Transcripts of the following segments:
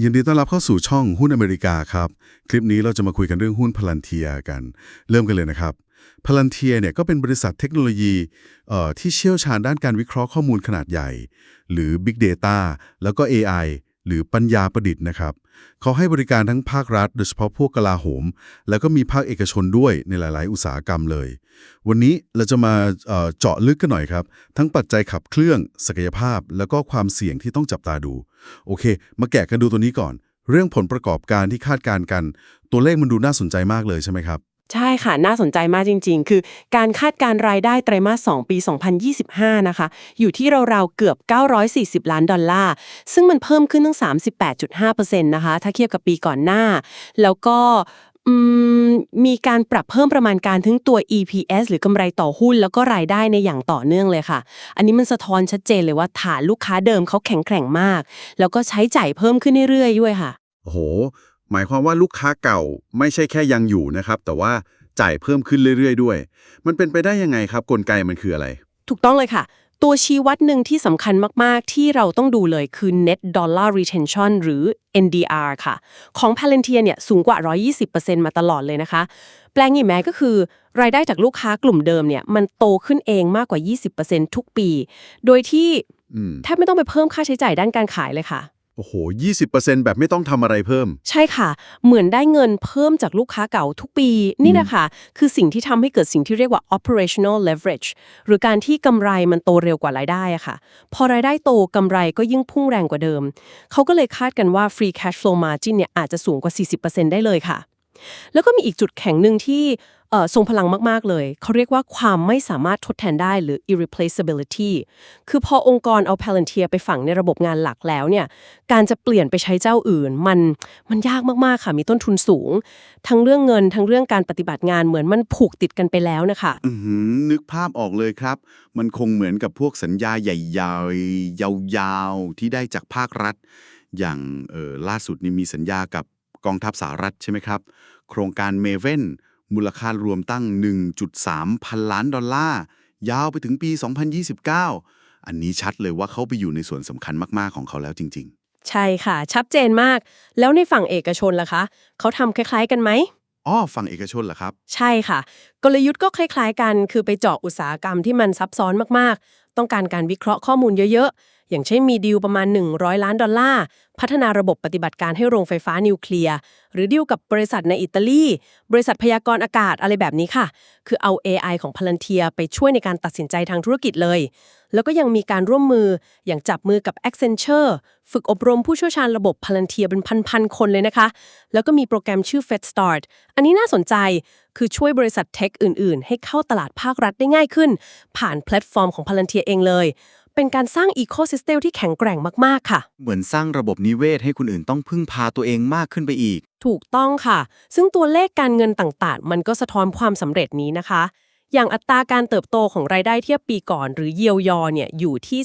ยินดีต้อนรับเข้าสู่ช่องหุ้นอเมริกาครับ คลิปนี้เราจะมาคุยกันเรื่องหุ้นพลันเทียกัน เริ่มกันเลยนะครับพลันเทียเนี่ยก็เป็นบริษัทเทคโนโลยีเอ่อที่เชี่ยวชาญด้านการวิเคราะห์ข้อมูลขนาดใหญ่ หรือ Big Data แล้วก็ AI หรือปัญญาประดิษฐ์นะครับเขาให้บริการทั้งภาครัฐ โดยเฉพาะพวกกลาโหม แล้วก็มีภาคเอกชนด้วยในหลาย ๆ อุตสาหกรรมเลย วันนี้เราจะมาเจาะลึกกันหน่อยครับ ทั้งปัจจัยขับเคลื่อนศักยภาพ แล้วก็ความเสี่ยงที่ต้องจับตาดู โอเค มาแกะกันดูตัวนี้ก่อน เรื่องผลประกอบการที่คาดการณ์กัน ตัวเลขมันดูน่าสนใจมากเลยใช่ไหมครับ ใช่ค่ะ น่าสนใจมากจริง ๆ คือการคาดการรายได้ไตรมาส 2 ปี 2025 นะคะ อยู่ที่ราวๆเกือบ 940 ล้านดอลลาร์ ซึ่งมันเพิ่มขึ้นตั้ง 38.5%นะคะ ถ้าเทียบกับปีก่อนหน้า แล้วก็มีการปรับเพิ่มประมาณการทั้งตัว EPS หรือกำไรต่อหุ้น แล้วก็รายได้ในอย่างต่อเนื่องเลยค่ะ อันนี้มันสะท้อนชัดเจนเลยว่าฐานลูกค้าเดิมเขาแข็งแกร่งมาก แล้วก็ใช้จ่ายเพิ่มขึ้นเรื่อยๆด้วยค่ะ โอ้โห หมายความว่าลูกค้าเก่าไม่ใช่แค่ยังอยู่นะครับ แต่ว่าจ่ายเพิ่มขึ้นเรื่อยๆ ด้วย มันเป็นไปได้ยังไงครับกลไกมันคืออะไร ถูกต้องเลยค่ะ ตัวชี้วัดหนึ่งที่สำคัญมากๆ ที่เราต้องดูเลยคือ net dollar retention หรือ NDR ค่ะ ของ Palantir เนี่ยสูงกว่า 120%มาตลอดเลยนะคะ แปลงอย่างแม้ก็คือ รายได้จากลูกค้ากลุ่มเดิมเนี่ยมันโตขึ้นเองมากกว่า 20%ทุกปี โดยที่อืมแทบไม่ต้องไปเพิ่มค่าใช้จ่ายด้านการขายเลยค่ะ โอ้โห 20%แบบไม่ต้องทำอะไรเพิ่ม ใช่ค่ะ เหมือนได้เงินเพิ่มจากลูกค้าเก่าทุกปี นี่นะคะ คือสิ่งที่ทำให้เกิดสิ่งที่เรียกว่า operational leverage หรือการที่กำไรมันโตเร็วกว่ารายได้อะค่ะ พอรายได้โตกำไรก็ยิ่งพุ่งแรงกว่าเดิม เขาก็เลยคาดกันว่า free cash flow margin เนี่ยอาจจะสูงกว่า 40%ได้เลยค่ะ แล้วก็มีอีกจุดแข็งหนึ่งที่ทรงพลังมาก ๆ เลย เขาเรียกว่าความไม่สามารถทดแทนได้หรือ irreplaceability คือพอองค์กรเอา Palantir ไปฝังในระบบงานหลักแล้วเนี่ย การจะเปลี่ยนไปใช้เจ้าอื่น มันมันยากมาก ๆ ค่ะ มีต้นทุนสูง ทั้งเรื่องเงิน ทั้งเรื่องการปฏิบัติงานเหมือนมันผูกติดกันไปแล้วนะคะนึกภาพออกเลยครับ มันคงเหมือนกับพวกสัญญาใหญ่ๆยาวๆ ที่ได้จากภาครัฐ อย่างออล่าสุดนี่มีสัญญากับ กองทัพสหรัฐใช่ไหมครับ โครงการเมเวนมูลค่ารวมตั้ง 1.3 พันล้านดอลลาร์ ยาวไปถึงปี 2029 อันนี้ชัดเลยว่าเขาไปอยู่ในส่วนสำคัญมาก ๆ ของเขาแล้วจริงใช่ค่ะ ชัดเจนมาก แล้วในฝั่งเอกชนล่ะคะ เขาทำคล้าย ๆ กันไหมๆอ้อฝั่งเอกชนเหรอครับ ใช่ค่ะ กลยุทธ์ก็คล้าย ๆ กัน คือไปเจาะอุตสาหกรรมที่มันซับซ้อนมากๆ ต้องการการวิเคราะห์ข้อมูลเยอะๆ อย่างเช่นมีดีลประมาณ 100 ล้านดอลลาร์ พัฒนาระบบปฏิบัติการให้โรงไฟฟ้านิวเคลียร์ หรือดีลกับบริษัทในอิตาลี บริษัทพยากรณ์อากาศอะไรแบบนี้ค่ะ คือเอา AI ของ Palantir ไปช่วยในการตัดสินใจทางธุรกิจเลย แล้วก็ยังมีการร่วมมืออย่างจับมือกับ Accenture ฝึกอบรมผู้เชี่ยวชาญระบบ Palantir เป็นพันๆคนเลยนะคะ แล้วก็มีโปรแกรมชื่อ FedStart อันนี้น่าสนใจคือช่วยบริษัทเทคอื่นๆ ให้เข้าตลาดภาครัฐได้ง่ายขึ้น ผ่านแพลตฟอร์มของ Palantir เองเลย เป็นการสร้างอีโค y ิสเ m ที่แข็งแกร่งมาก ๆ ค่ะ เหมือนสร้างระบบนิเวศให้คนอื่นต้องพึ่งพาตัวเองมากขึ้นไปอีก ถูกต้องค่ะ ซึ่งตัวเลขการเงินต่าง ๆ มันก็สะท้อนความสำเร็จนี้นะคะ อย่างอัตราการเติบโตของรายได้เทียบปีก่อน หรือเยียวยอเนี่ยอยู่ที่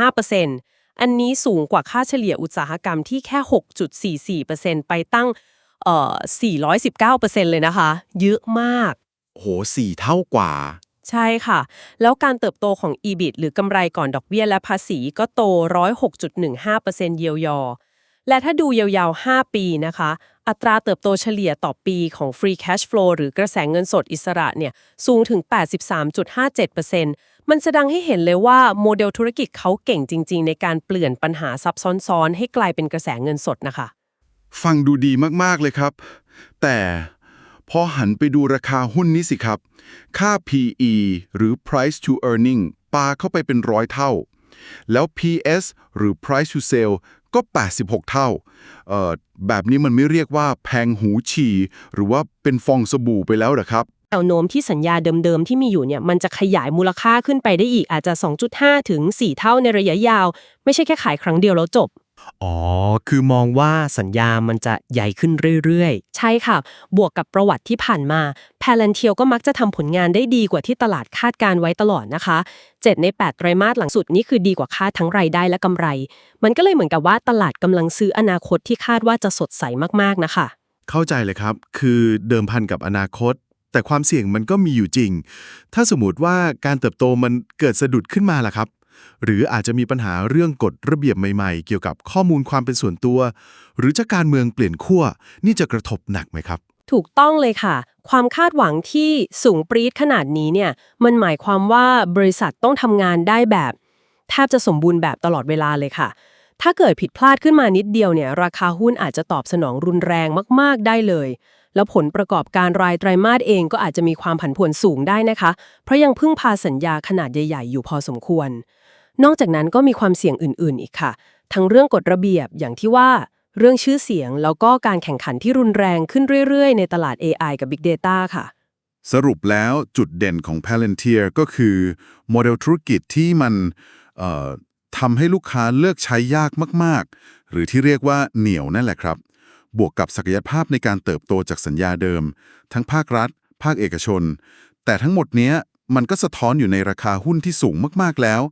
33.45%อันนี้สูงกว่าค่าเฉลี่ยอุตสาหกรรมที่แค่ 6.44%ไปตั้งเอ่อ419%เลยนะคะ เยอะมาก โหสี่เท่ากว่า ใช่ค่ะ แล้วการเติบโตของ EBIT หรือกำไรก่อนดอกเบี้ยและภาษีก็โต 106.15%เยียวยอ และถ้าดูยาวๆ 5 ปีนะคะ อัตราเติบโตเฉลี่ยต่อปีของ Free Cash Flow หรือกระแสเงินสดอิสระเนี่ยสูงถึง 83.57%มันแสดงให้เห็นเลยว่าโมเดลธุรกิจเขาเก่งจริง ๆ ในการเปลี่ยนปัญหาซับซ้อนๆ ให้กลายเป็นกระแสเงินสดนะคะ ฟังดูดีมากๆเลยครับ แต่ พอหันไปดูราคาหุ้นนี้สิครับ ค่า PE หรือ Price to Earning ปาเข้าไปเป็นร้อยเท่า แล้ว PS หรือ Price to Sale ก็ 86 เท่าเอ่อแบบนี้มันไม่เรียกว่าแพงหูฉี่ หรือว่าเป็นฟองสบู่ไปแล้วหรอครับแนวโน้มที่สัญญาเดิมๆ ที่มีอยู่เนี่ยมันจะขยายมูลค่าขึ้นไปได้อีกอาจจะ 2.5 ถึง 4 เท่าในระยะยาว ไม่ใช่แค่ขายครั้งเดียวแล้วจบ อ๋อ คือมองว่าสัญญามันจะใหญ่ขึ้นเรื่อยใช่ค่ะ บวกกับประวัติที่ผ่านมา p a l a n t i a l ก็มักจะทำผลงานได้ดีกว่าที่ตลาดคาดการไว้ตลอดนะคะ 7 ใน 8 ไตรมาสหลังสุดนี่คือดีกว่าคาดทั้งรายได้และกำไร มันก็เลยเหมือนกับว่าตลาดกำลังซื้ออนาคตที่คาดว่าจะสดใสมากๆนะคะ เข้าใจเลยครับ คือเดิมพันกับอนาคต แต่ความเสี่ยงมันก็มีอยู่จริง ถ้าสมมติว่าการเติบโตมันเกิดสะดุดขึ้นมาล่ะครับ หรืออาจจะมีปัญหาเรื่องกฎระเบียบใหม่ๆ เกี่ยวกับข้อมูลความเป็นส่วนตัว หรือจะการเมืองเปลี่ยนขั้วนี่จะกระทบหนักไหมครับ ถูกต้องเลยค่ะ ความคาดหวังที่สูงปรี๊ดขนาดนี้เนี่ยมันหมายความว่าบริษัทต้องทำงานได้แบบแทบจะสมบูรณ์แบบตลอดเวลาเลยค่ะ ถ้าเกิดผิดพลาดขึ้นมานิดเดียวเนี่ยราคาหุ้นอาจจะตอบสนองรุนแรงมาก ๆ ได้เลย แล้วผลประกอบการรายไตรมาสเองก็อาจจะมีความผันผวนสูงได้นะคะ เพราะยังพึ่งพาสัญญาขนาดใหญ่ ๆ อยู่พอสมควร นอกจากนั้นก็มีความเสี่ยงอื่น ๆ อีกค่ะ ทั้งเรื่องกฎระเบียบอย่างที่ว่าเรื่องชื่อเสียงแล้วก็การแข่งขันที่รุนแรงขึ้นเรื่อย ๆ ในตลาด AI กับ Big Data ค่ะ สรุปแล้วจุดเด่นของ Palantir ก็คือโมเดลธุรกิจที่มันทำให้ลูกค้าเลือกใช้ยากมาก ๆ หรือที่เรียกว่าเหนียวนั่นแหละครับ บวกกับศักยภาพในการเติบโตจากสัญญาเดิม ทั้งภาครัฐ ภาคเอกชน แต่ทั้งหมดเนี้ยมันก็สะท้อนอยู่ในราคาหุ้นที่สูงมาก ๆ แล้ว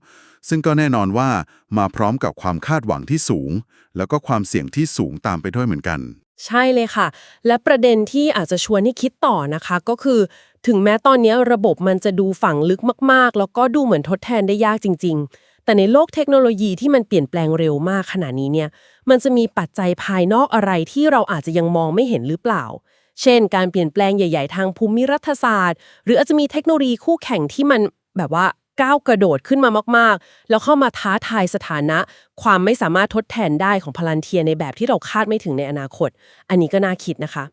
ซึ่งก็แน่นอนว่ามาพร้อมกับความคาดหวังที่สูง แล้วก็ความเสี่ยงที่สูงตามไปด้วยเหมือนกัน ใช่เลยค่ะ และประเด็นที่อาจจะชวนให้คิดต่อนะคะ ก็คือ ถึงแม้ตอนนี้ระบบมันจะดูฝังลึกมาก ๆ แล้วก็ดูเหมือนทดแทนได้ยากจริง ๆ แต่ในโลกเทคโนโลยีที่มันเปลี่ยนแปลงเร็วมากขนาดนี้เนี่ย มันจะมีปัจจัยภายนอกอะไรที่เราอาจจะยังมองไม่เห็นหรือเปล่าเช่น การเปลี่ยนแปลงใหญ่ ๆ ทางภูมิรัฐศาสตร์ หรืออาจจะมีเทคโนโลยีคู่แข่งที่มันแบบว่า ก้าวกระโดดขึ้นมามาก ๆ แล้วเข้ามาท้าทายสถานะ ความไม่สามารถทดแทนได้ของพลันเทียในแบบที่เราคาดไม่ถึงในอนาคต อันนี้ก็น่าคิดนะคะ